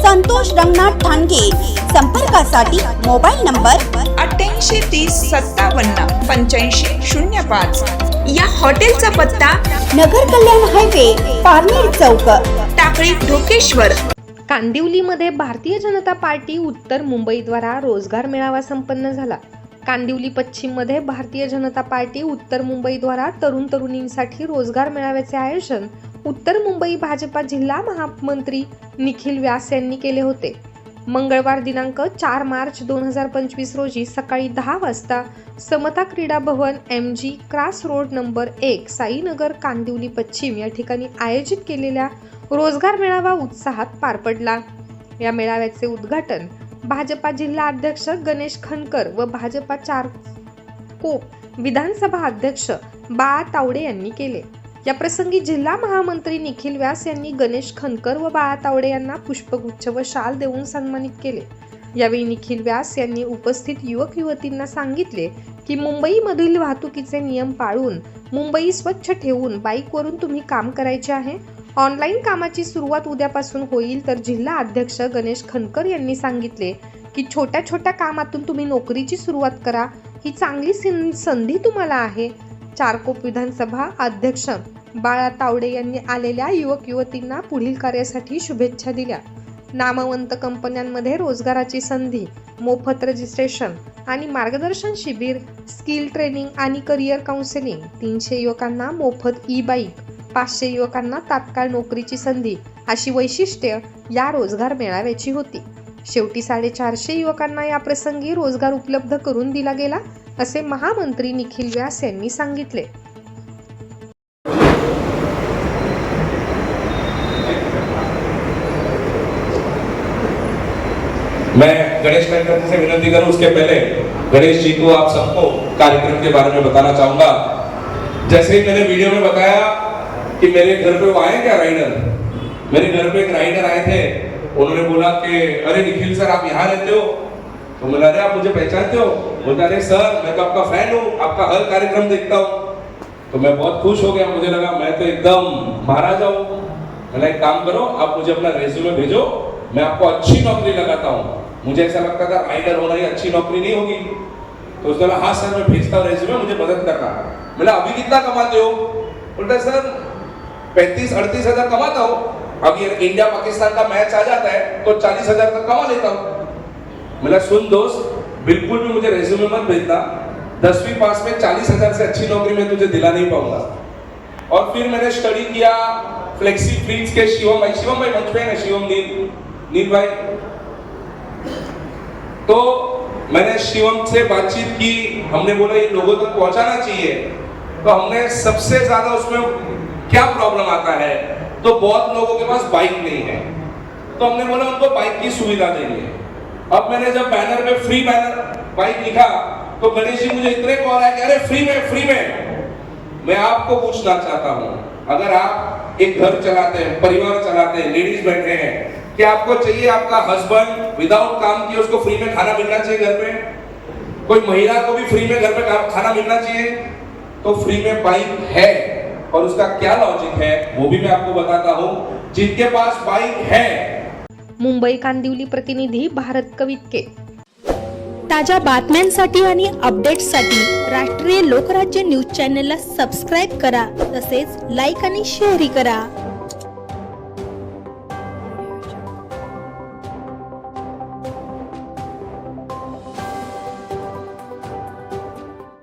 संतोष रंगनाथ ठाणगे. संपर्कासाठी mobile number अठ्ठ्याऐंशी तीस सत्तावन्न पंच्याऐंशी शून्य पाच. या हॉटेलचा पत्ता नगर कल्याण हायवे पारनेर चौक. टाकळी ढोकेश्वर. कांदिवलीमध्ये भारतीय जनता पार्टी उत्तर मुंबईद्वारा रोजगार मेळावा संपन्न झाला. कांदिवली पश्चिममध्ये भारतीय जनता पार्टी उत्तर मुंबईद्वारा तरुण तरुणींसाठी रोजगार मेळाव्याचे आयोजन उत्तर मुंबई भाजपा जिल्हा महामंत्री निखिल व्यास यांनी केले होते. मंगळवार दिनांक चार मार्च दोन हजार पंचवीस रोजी सकाळी दहा वाजता Samata Krida Bhavan M G cross road number एक साईनगर कांदिवली पश्चिम या ठिकाणी आयोजित केलेल्या रोजगार मेळावा उत्साहात पार पडला. या मेळाव्याचे उद्घाटन भाजपा जिल्हा अध्यक्ष गणेश खनकर व भाजपा चार कोप विधानसभा अध्यक्ष बाळा तावडे यांनी केले. या प्रसंगी जिल्हा महामंत्री निखिल व्यास यांनी गणेश खनकर व बाळा तावडे यांना पुष्पगुच्छ व शाल देऊन सन्मानित केले. यावेळी निखिल व्यास यांनी उपस्थित युवक युवतींना सांगितले की मुंबईमधील वाहतुकीचे नियम पाळून मुंबई स्वच्छ ठेवून बाईकवरून तुम्ही काम करायचे आहे. ऑनलाईन कामाची सुरुवात उद्यापासून होईल तर जिल्हा अध्यक्ष गणेश खनकर यांनी सांगितले की छोट्या छोट्या कामातून तुम्ही नोकरीची सुरुवात करा. ही चांगली संधी तुम्हाला आहे. चारकोप विधानसभा अध्यक्ष बाळा तावडे यांनी आलेल्या युवक युवतींना पुढील कार्यासाठी शुभेच्छा दिल्या. नामवंत कंपन्यांमध्ये रोजगाराची संधी मोफत रजिस्ट्रेशन आणि मार्गदर्शन शिबिर स्किल ट्रेनिंग आणि करिअर काउन्सिलिंग तीनशे युवकांना मोफत ई बाईक पाचशे युवकांना तात्काळ नोकरीची संधी अशी वैशिष्ट्य या रोजगार मेळाव्याची होती. शेवटी साडेचारशे युवकांना या प्रसंगी रोजगार उपलब्ध करून दिला गेला. असे महामंत्री निखिल व्यास यांनी सांगितले. मैं गणेश मेहकर से विनती करूं उसके पहले गणेश जी को आप सबको कार्यक्रम के बारे में बताना चाहूंगा। जैसे ही मैंने वीडियो में बताया कि मेरे घर पे वो आए क्या राइडर? मेरे घर पे एक राइडर आए थे। उन्होंने बोला कि अरे निखिल सर आप यहाँ रहते हो? तो बोला, अरे, आप मुझे पहचानते हो? बोलता, अरे, सर, मैं तो आपका फ़ैन हूँ, आपका हर कार्यक्रम देखता हूँ। तो मैं बहुत खुश हो गया, मुझे लगा, मैं तो एकदम महाराजा हूँ। मैंने एक काम करो, आप मुझे अपना रेज्यूमे भेजो, मैं आपको अच्छी नौकरी लगाता हूँ। मुझे ऐसा लगता था राइटर होना ही अच्छी नौकरी नहीं होगी। तो उसने बोला हाँ सर, मैं भेजता हूँ रेज्यूमे मुझे मदद करना। बोला, अभी कितना कमाते हो? बोलता, सर, पैंतीस, अड़तीस हज़ार कमाता हूँ। ये इंडिया पाकिस्तान का मैच आ जाता है तो चालीस हज़ार तक कमा लेता हूँ। मैंने सुन दोस्त, बिल्कुल भी मुझे रेज्यूमे मत भेजना। दसवीं पास में चालीस हज़ार से अच्छी नौकरी मैं तुझे दिला नहीं पाऊँगा। और फिर मैंने स्टडी किया फ्लेक्सी फ्रीज के शिवम भाई। शिवम भाई मंच पे ना शिवम, नील। नील भाई। तो मैंने शिवम से बातचीत की। हमने बोला, ये लोगों तक पहुंचाना चाहिए। तो हमने सबसे ज़्यादा उसमें क्या प्रॉब्लम आता है? तो बहुत लोगों के पास बाइक नहीं है। तो हमने बोला, उनको बाइक की सुविधा देंगे अब मैंने जब बैनर पे फ्री बैनर बाइक लिखा तो गणेश जी मुझे इतने कॉल आए कि, अरे फ्री में फ्री में. मैं आपको पूछना चाहता हूँ, अगर आप एक घर चलाते हैं, परिवार चलाते हैं लेडीज़ बैठे हैं, क्या आपको चाहिए आपका हस्बैंड विदाउट काम किए उसको फ्री में खाना मिलना चाहिए घर में? कोई महिला को भी फ्री में घर खा- खाना मिलना चाहिए? तो फ्री में बाइक है और उसका क्या लॉजिक है, वो भी मैं आपको बताता हूँ। जिनके पास बाइक है मुंबई कांदिवली प्रतिनिधी भारत कवितके. ताज्या बातम्यांसाठी आणि अपडेट्ससाठी राष्ट्रीय लोकराज्य न्यूज चॅनलला सबस्क्राईब करा तसेच लाईक आणि शेअरही करा.